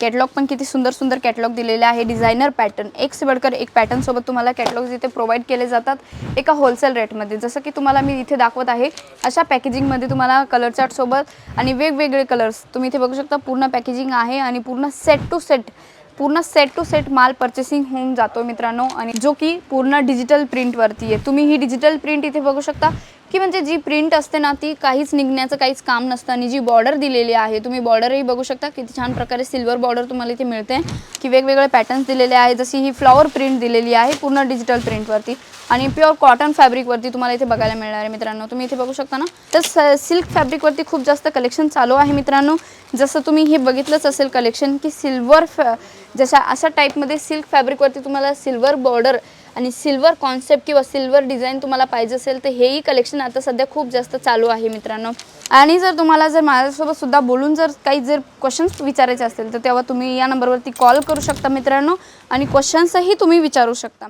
Catalogue पण किती सुंदर सुंदर कॅटलॉग दिलेले आहे. डिझायनर पॅटर्न एक से एक पॅटर्न सोबत तुम्हाला कॅटलॉग्स इथे प्रोव्हाइड केले जातात एका होलसेल रेटमध्ये जसं की तुम्हाला मी इथे दाखवत आहे अशा पॅकेजिंगमध्ये तुम्हाला कलर चार्टसोबत आणि वेगवेगळे कलर्स तुम्ही इथे बघू शकता पूर्ण पॅकेजिंग आहे आणि पूर्ण सेट टू सेट पूर्ण सेट टू सेट माल पर्चेसिंग होऊन जातो मित्रांनो. आणि जो की पूर्ण डिजिटल प्रिंटवरती आहे. तुम्ही ही डिजिटल प्रिंट इथे बघू शकता. की म्हणजे जी प्रिंट असते ना ती काहीच निघण्याचं काहीच काम नसतं आणि जी बॉर्डर दिलेली आहे तुम्ही बॉर्डरही बघू शकता किती छान प्रकारे सिल्वर बॉर्डर तुम्हाला इथे मिळते की वेगवेगळे पॅटर्न्स दिलेले आहे जशी ही फ्लॉवर प्रिंट दिलेली आहे पूर्ण डिजिटल प्रिंटवरती आणि प्युअर कॉटन फॅब्रिकवरती तुम्हाला इथे बघायला मिळणार आहे मित्रांनो. तुम्ही इथे बघू शकता ना? तर सिल्क फॅब्रिकवरती खूप जास्त कलेक्शन चालू आहे मित्रांनो. जसं तुम्ही हे बघितलंच असेल कलेक्शन की सिल्वर फॅ जशा अशा टाईपमध्ये सिल्क फॅब्रिकवरती तुम्हाला सिल्वर बॉर्डर आणि सिल्वर कॉन्सेप्ट किंवा सिल्वर डिझाईन तुम्हाला पाहिजे असेल तर हेही कलेक्शन आता सध्या खूप जास्त चालू आहे मित्रांनो. आणि जर तुम्हाला जर माझ्यासोबत सुद्धा बोलून जर काही जर क्वेश्चन्स विचारायचे असतील तर तेव्हा तुम्ही या नंबरवरती कॉल करू शकता मित्रांनो आणि क्वेश्चन्सही तुम्ही विचारू शकता.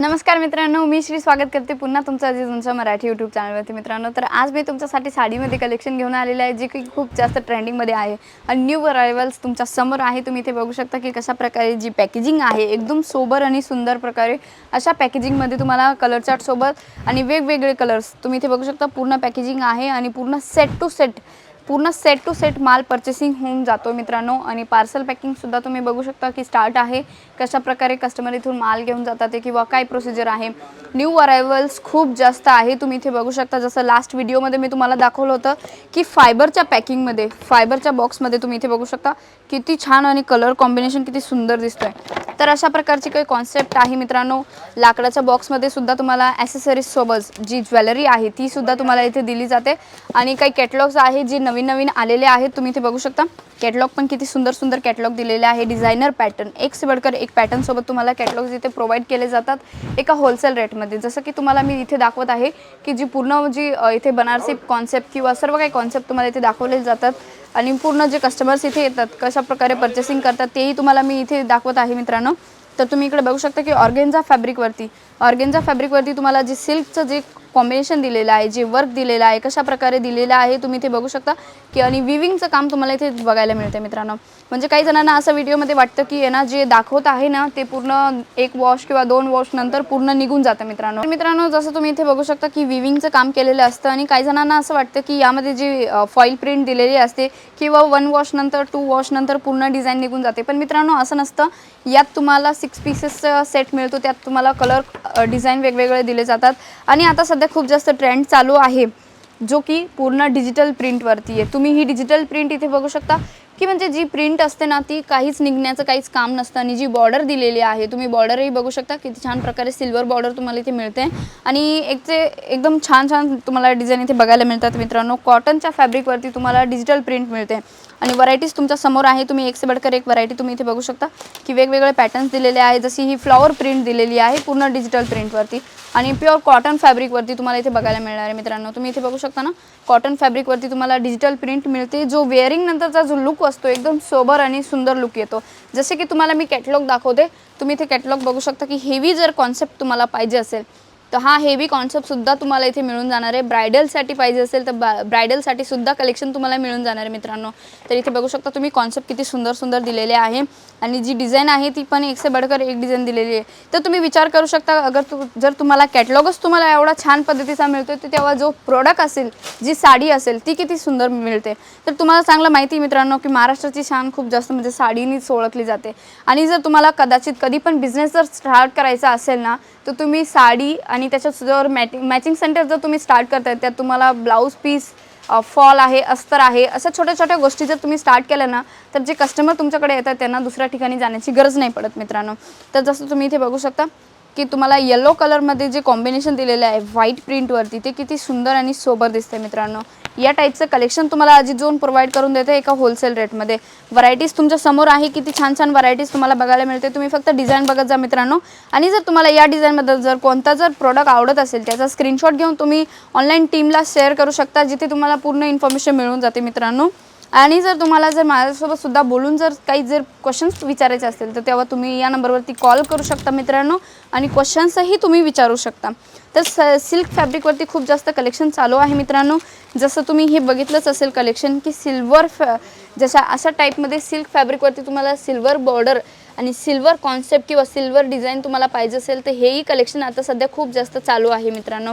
नमस्कार मित्रांनो मी श्री स्वागत करते पुन्हा तुमचं अजिज तुमच्या मराठी यूट्यूब चॅनलवरती मित्रांनो तर आज मी तुमच्यासाठी साडीमध्ये कलेक्शन घेऊन आलेलं आहे जे की खूप जास्त ट्रेंडिंगमध्ये आहे. आणि न्यू अरायवल्स तुमच्यासमोर आहे तुम्ही इथे बघू शकता की कशा प्रकारे जी पॅकेजिंग आहे एकदम सोबर आणि सुंदर प्रकारे अशा पॅकेजिंगमध्ये तुम्हाला कलर चार्टसोबत आणि वेगवेगळे कलर्स तुम्ही इथे बघू शकता पूर्ण पॅकेजिंग आहे आणि पूर्ण सेट टू सेट पूर्ण सेट टू सेट माल पर्चेसिंग होऊन जातो मित्रांनो. आणि पार्सल पॅकिंगसुद्धा तुम्ही बघू शकता की स्टार्ट आहे. कशा प्रकारे कस्टमर इथून माल घेऊन जातात ते किंवा काय प्रोसिजर आहे. न्यू अरायवल्स खूप जास्त आहे. तुम्ही इथे बघू शकता जसं लास्ट व्हिडिओमध्ये मी तुम्हाला दाखवलं होतं की फायबरच्या पॅकिंगमध्ये फायबरच्या बॉक्समध्ये तुम्ही इथे बघू शकता किती छान आणि कलर कॉम्बिनेशन किती सुंदर दिसतोय. तर अशा प्रकारची काही कॉन्सेप्ट आहे मित्रांनो. लाकडाच्या बॉक्समध्ये सुद्धा तुम्हाला ॲसेसरीजसोबत जी ज्वेलरी आहे ती सुद्धा तुम्हाला इथे दिली जाते. आणि काही कॅटलॉग्स आहे जे नवीन नवीन आलेले आहेत तुम्ही इथे बघू शकता. कॅटलॉग पण किती सुंदर सुंदर कॅटलॉग दिलेले आहे. डिझायनर पॅटर्न एक सिवडकर एक पॅटर्नसोबत तुम्हाला कॅटलॉग्स इथे प्रोव्हाइड केले जातात. एका होलसेल रेटमध्ये जसं की तुम्हाला मी इथे दाखवत आहे की जी पूर्ण जी इथे बनारसी कॉन्सेप्ट किंवा सर्व काही कॉन्सेप्ट तुम्हाला इथे दाखवले जातात. आणि पूर्ण जे कस्टमर्स इथे येतात कशा प्रकारे पर्चेसिंग करतात तेही तुम्हाला मी इथे दाखवत आहे मित्रांनो. तर तुम्ही इकडे बघू शकता की ऑर्गेन्झा फॅब्रिकवरती ऑर्गेन्झा फॅब्रिकवरती तुम्हाला जे सिल्कचं जे कॉम्बिनेशन दिलेलं आहे जे वर्क दिलेलं आहे कशा प्रकारे दिलेलं आहे तुम्ही इथे बघू शकता. की आणि विविंगचं काम तुम्हाला इथे बघायला मिळते मित्रांनो. म्हणजे काही जणांना असं व्हिडिओमध्ये वाटतं की ना जे दाखवत आहे ना ते पूर्ण एक वॉश किंवा दोन वॉश नंतर पूर्ण निघून जातं मित्रांनो. मित्रांनो जसं तुम्ही इथे बघू शकता की विविंगचं काम केलेलं असतं आणि काही जणांना असं वाटतं की यामध्ये जी फॉईल प्रिंट दिलेली असते किंवा वन वॉश नंतर टू वॉश नंतर पूर्ण डिझाईन निघून जाते. पण मित्रांनो असं नसतं. यात तुम्हाला सिक्स पीसेसचा सेट मिळतो त्यात तुम्हाला कलर डिझाईन वेगवेगळे दिले जातात. आणि आता सध्या खूप जास्त ट्रेंड चालू आहे जो की पूर्ण डिजिटल प्रिंटवरती आहे. तुम्ही ही डिजिटल प्रिंट इथे बघू शकता की म्हणजे जी प्रिंट असते ना ती काहीच निघण्याचं काहीच काम नसतं. आणि जी बॉर्डर दिलेली आहे तुम्ही बॉर्डरही बघू शकता किती छान प्रकारे सिल्वर बॉर्डर तुम्हाला इथे मिळते. आणि एक ते एकदम छान छान तुम्हाला डिझाईन इथे बघायला मिळतात मित्रांनो. कॉटनच्या फॅब्रिकवरती तुम्हाला डिजिटल प्रिंट मिळते. आणि व्हरायटीज तुमच्यासमोर आहे. तुम्ही एक से बडकर एक व्हरायटी तुम्ही इथे बघू शकता की वेगवेगळे पॅटर्न्स दिलेले आहे जशी ही फ्लॉवर प्रिंट दिलेली आहे पूर्ण डिजिटल प्रिंटवरती आणि प्युअर कॉटन फॅब्रिकवरती तुम्हाला इथे बघायला मिळणार आहे मित्रांनो. तुम्ही इथे बघू शकता ना कॉटन फॅब्रिकवरती तुम्हाला डिजिटल प्रिंट मिळते. जो वेअरिंग नंतरचा जो लुक असतो एकदम सोबर आणि सुंदर लुक येतो. जसे की तुम्हाला मी कॅटलॉग दाखवते. तुम्ही इथे कॅटलॉग बघू शकता की हेवी जर कॉन्सेप्ट तुम्हाला पाहिजे असेल तर हा हेवी कॉन्सेप्टसुद्धा तुम्हाला इथे मिळून जाणार आहे. ब्रायडलसाठी पाहिजे असेल तर बा ब्रायडलसाठी सुद्धा कलेक्शन तुम्हाला मिळून जाणार आहे मित्रांनो. तर इथे बघू शकता तुम्ही कॉन्सेप्ट किती सुंदर सुंदर दिलेले आहे. आणि जी डिझाईन आहे ती पण एक से बडकर एक डिझाईन दिलेली आहे. तर तुम्ही विचार करू शकता अगर तु जर तुम्हाला कॅटलॉगच तुम्हाला एवढा छान पद्धतीचा मिळतो तर तेव्हा जो प्रोडक्ट असेल जी साडी असेल ती किती सुंदर मिळते. तर तुम्हाला चांगलं माहिती आहे मित्रांनो की महाराष्ट्राची शान खूप जास्त म्हणजे साडीनीच ओळखली जाते. आणि जर तुम्हाला कदाचित कधी पण बिझनेस जर स्टार्ट करायचा असेल ना तर तुम्ही साडी आणि त्याच्यात जर मॅटिंग मॅचिंग सेंटर जर तुम्ही स्टार्ट करताय त्यात तुम्हाला ब्लाऊज पीस फॉल आहे अस्तर आहे अशा छोट्या छोट्या गोष्टी जर तुम्ही स्टार्ट केल्या ना तर जे कस्टमर तुमच्याकडे येतात त्यांना दुसऱ्या ठिकाणी जाण्याची गरज नाही पडत मित्रांनो. तर जसं तुम्ही इथे बघू शकता की तुम्हाला येलो कलरमध्ये जे कॉम्बिनेशन दिलेलं आहे व्हाईट प्रिंटवरती ते किती सुंदर आणि सोबर दिसते मित्रांनो. या टाईपचं कलेक्शन तुम्हाला अजित जोन प्रोव्हाइड करून देते एका होलसेल रेटमध्ये व्हरायटीज तुमच्यासमोर आहे किती छान छान व्हरायटीज तुम्हाला बघायला मिळते. तुम्ही फक्त डिझाईन बघत जा मित्रांनो. आणि जर तुम्हाला या डिझाईनबद्दल जर कोणता जर प्रोडक्ट आवडत असेल त्याचा स्क्रीनशॉट घेऊन तुम्ही ऑनलाईन टीमला शेअर करू शकता जिथे तुम्हाला पूर्ण इन्फॉर्मेशन मिळून जाते मित्रांनो. आणि जर तुम्हाला जर माझ्यासोबत सुद्धा बोलून जर काही जर क्वेश्चन्स विचारायचे असतील तर तेव्हा तुम्ही या नंबरवरती कॉल करू शकता मित्रांनो आणि क्वेश्चन्सही तुम्ही विचारू शकता. तर स सिल्क फॅब्रिकवरती खूप जास्त कलेक्शन चालू आहे मित्रांनो. जसं तुम्ही हे बघितलंच असेल कलेक्शन की सिल्वर फॅ जशा अशा टाईपमध्ये सिल्क फॅब्रिकवरती तुम्हाला सिल्वर बॉर्डर आणि सिल्वर कॉन्सेप्ट किंवा सिल्वर डिझाईन तुम्हाला पाहिजे असेल तर हेही कलेक्शन आता सध्या खूप जास्त चालू आहे मित्रांनो.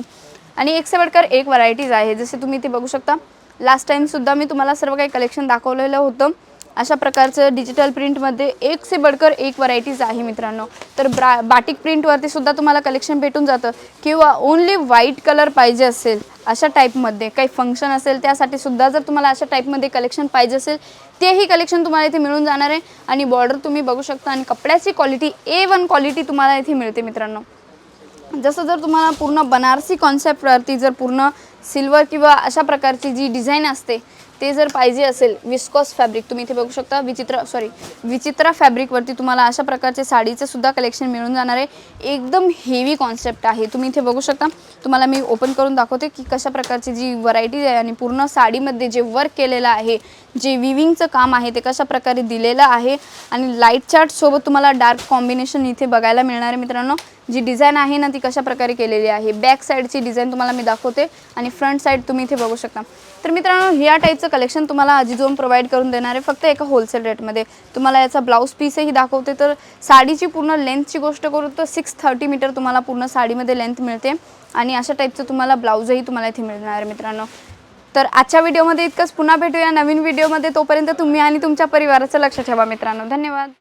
आणि एक से एक व्हरायटीज आहे जसे तुम्ही ते बघू शकता. लास्ट टाईमसुद्धा मी तुम्हाला सर्व काही कलेक्शन दाखवलेलं होतं. अशा प्रकारचं डिजिटल प्रिंटमध्ये एक से बडकर एक व्हरायटीज आहे मित्रांनो. तर ब्रा बाटिक प्रिंटवरती सुद्धा तुम्हाला कलेक्शन भेटून जातं. किंवा ओन्ली व्हाईट कलर पाहिजे असेल अशा टाईपमध्ये काही फंक्शन असेल त्यासाठी सुद्धा जर तुम्हाला अशा टाईपमध्ये कलेक्शन पाहिजे असेल तेही कलेक्शन तुम्हाला इथे मिळून जाणार आहे. आणि बॉर्डर तुम्ही बघू शकता आणि कपड्याची क्वालिटी ए वन क्वालिटी तुम्हाला इथे मिळते मित्रांनो. जसं जर तुम्हाला पूर्ण बनारसी कॉन्सेप्टवरती जर पूर्ण सिल्वर किंवा अशा प्रकारची जी डिझाईन असते ते जर पाहिजे असेल विस्कॉस फॅब्रिक तुम्ही इथे बघू शकता विचित्र सॉरी विचित्रा फॅब्रिकवरती तुम्हाला अशा प्रकारचे साडीचं सुद्धा कलेक्शन मिळून जाणार आहे. एकदम हेवी कॉन्सेप्ट आहे. तुम्ही इथे बघू शकता. तुम्हाला मी ओपन करून दाखवते की कशा प्रकारची जी व्हरायटी आहे आणि पूर्ण साडीमध्ये जे वर्क केलेलं आहे जे विविंगचं काम आहे ते कशा प्रकारे दिलेलं आहे. आणि लाइट चार्टसोबत तुम्हाला डार्क कॉम्बिनेशन इथे बघायला मिळणार आहे मित्रांनो. जी डिझाईन आहे ना ती कशा प्रकारे केलेली आहे? बॅक साईडची डिझाईन तुम्हाला मी दाखवते आणि फ्रंट साईड तुम्ही इथे बघू शकता. तर मित्रांनो ह्या टाईपचं कलेक्शन तुम्हाला अजिजोम प्रोव्हाइड करून देणार आहे फक्त एका होलसेल रेटमध्ये तुम्हाला याचा ब्लाऊज पीसही दाखवते तर साडीची पूर्ण लेंथची गोष्ट करू तर सिक्स थर्टी मीटर तुम्हाला पूर्ण साडीमध्ये लेंथ मिळते. आणि अशा टाईपचं तुम्हाला ब्लाऊजही तुम्हाला इथे मिळणार आहे मित्रांनो. तर आजच्या व्हिडिओमध्ये इतकंच. पुन्हा भेटूया नवीन व्हिडिओमध्ये तोपर्यंत तुम्ही आणि तुमच्या परिवाराचं लक्ष ठेवा मित्रांनो. धन्यवाद.